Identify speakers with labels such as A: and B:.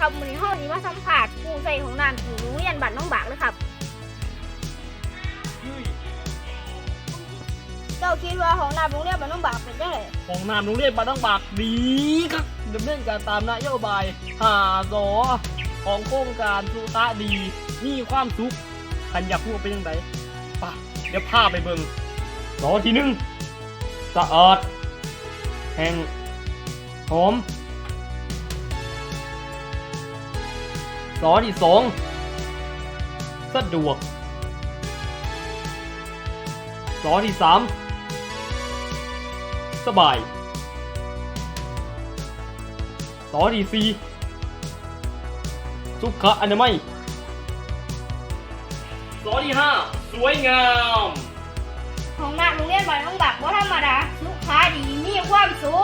A: ครับวันนี้ห้องนี้มาสัมผัสผู้ใส่ของน้ำที่โรงเรียนบ้านน้องบากเลยครับ เจ้าคิดว่าของน้ำโรงเรียนบ้านน้องบากเป็นจังไง
B: ของนามโรงเรียนบ้านต้องบากดีครับดำเนินการตามนโยบายหาสอของโครงการสุตะดีมีความสุขคันอยากพูดเป็นยังไงป่ะเดี๋ยวพาไปเบิ่งสอที่หนึ่งสะอาดแห่งหอม สอที่สองสะดวกสอที่สามสบายสอที่สี่สุขอนามัยสอที่ห้าสวยงาม
A: ของน้ำโรงเรียนบ้านน้องบากว่าธรรมดาลูกค้าดีมีความสุข